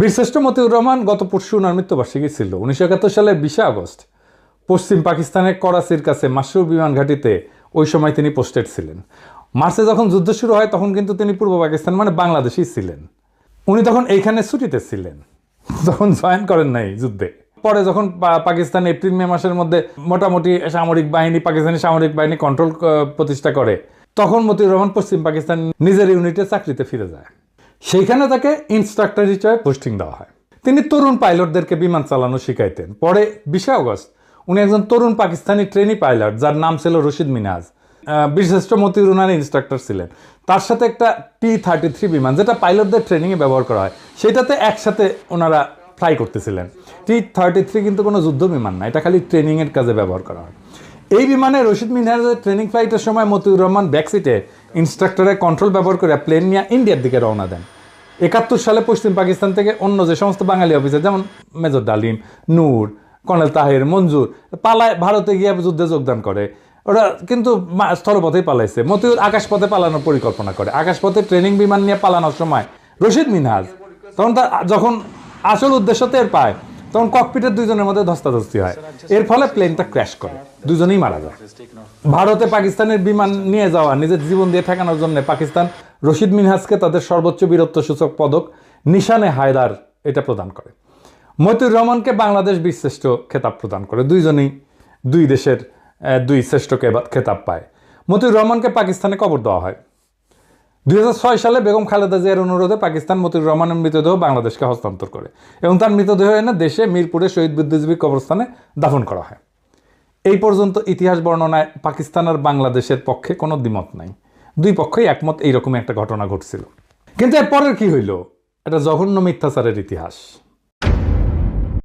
বীরশ্রেষ্ঠ মতিউর রহমান গত পরশু ওনার মৃত্যুবার্ষিকী ছিল। উনিশশো একাত্তর সালের বিশে আগস্ট পশ্চিম পাকিস্তানের করাচির কাছে মাসরুর বিমান ঘাঁটিতে ওই সময় তিনি পোস্টেড ছিলেন। মার্চে যখন যুদ্ধ শুরু হয়, তখন কিন্তু তিনি পূর্ব পাকিস্তান মানে বাংলাদেশেই ছিলেন। উনি তখন এইখানে ছুটিতে ছিলেন। যখন জয়েন করেন নাই যুদ্ধে। পরে যখন পাকিস্তান এপ্রিল, মে মাসের মধ্যে মোটামুটি সামরিক বাহিনী, পাকিস্তানি সামরিক বাহিনী কন্ট্রোল প্রতিষ্ঠা করে, তখন মতিউর রহমান পশ্চিম পাকিস্তান নিজের ইউনিটে চাকরিতে ফিরে যায়। সেইখানে তাকে ইনস্ট্রাক্টর হিসেবে পোস্টিং দেওয়া হয়। তিনি তরুণ পাইলটদেরকে বিমান চালানো শিখাইতেন। পরে বিশে অগস্ট উনি একজন তরুণ পাকিস্তানি ট্রেনি পাইলট যার নাম ছিল রশিদ মিনাজ। বীরশ্রেষ্ঠ মতিউর উনার ইনস্ট্রাক্টর ছিলেন। তার সাথে একটা টি থার্টি থ্রি বিমান, যেটা পাইলটদের ট্রেনিংয়ে ব্যবহার করা হয় সেটাতে একসাথে ওনারা ফ্লাই করতেছিলেন। টি থার্টি থ্রি কিন্তু কোনো যুদ্ধ বিমান না, এটা খালি ট্রেনিংয়ের কাজে ব্যবহার করা হয়। এই বিমানে রশিদ মিনহাজের ট্রেনিং ফ্লাইটের সময় মতিউর রহমান ব্যাকসিটে ইনস্ট্রাক্টরের কন্ট্রোল ব্যবহার করে প্লেন নিয়ে ইন্ডিয়ার দিকে রওনা দেন। একাত্তর সালে পশ্চিম পাকিস্তান থেকে অন্য যে সমস্ত বাঙালি অফিসার যেমন মেজর ডালিম, নূর, কর্নেল তাহের, মঞ্জুর, পালায় ভারতে গিয়ে যুদ্ধে যোগদান করে। ওরা কিন্তু স্থলপথেই পালাইছে। মতিউর আকাশপথে পালানোর পরিকল্পনা করে। আকাশপথে ট্রেনিং বিমান নিয়ে পালানোর সময় রশিদ মিনহাজ তখন তার, যখন আসল উদ্দেশ্য টের পায় তখন ককপিটের দুইজনের মধ্যে ধস্তাধস্তি হয়। এর ফলে প্লেনটা ক্র্যাশ করে। দুজনেই মারা যায়। ভারতে পাকিস্তানের বিমান নিয়ে যাওয়া, নিজের জীবন দিয়ে ঠেকানোর জন্য পাকিস্তান রশিদ মিনহাজকে তাদের সর্বোচ্চ বীরত্ব সূচক পদক নিশানে হায়দার এটা প্রদান করে। মতিউর রহমানকে বাংলাদেশ বীরশ্রেষ্ঠ খেতাব প্রদান করে। দুইজনেই দুই দেশের দুই শ্রেষ্ঠ খেতাব পায়। মতিউর রহমানকে পাকিস্তানে কবর দেওয়া হয়। দু হাজার ছয় সালে বেগম খালেদা জিয়ার অনুরোধে পাকিস্তান মতিউর রহমানের মৃতদেহ বাংলাদেশকে হস্তান্তর করে এবং তার মৃতদেহ এনে দেশে মিরপুরে শহীদ বুদ্ধিজীবী কবরস্থানে দাফন করা হয়। এই পর্যন্ত ইতিহাস বর্ণনায় পাকিস্তান আর বাংলাদেশের পক্ষে কোনো দ্বিমত নাই। দুই পক্ষই একমত এইরকম একটা ঘটনা ঘটছিল। কিন্তু এরপরের কি হইল? এটা জঘন্য মিথ্যাচারের ইতিহাস।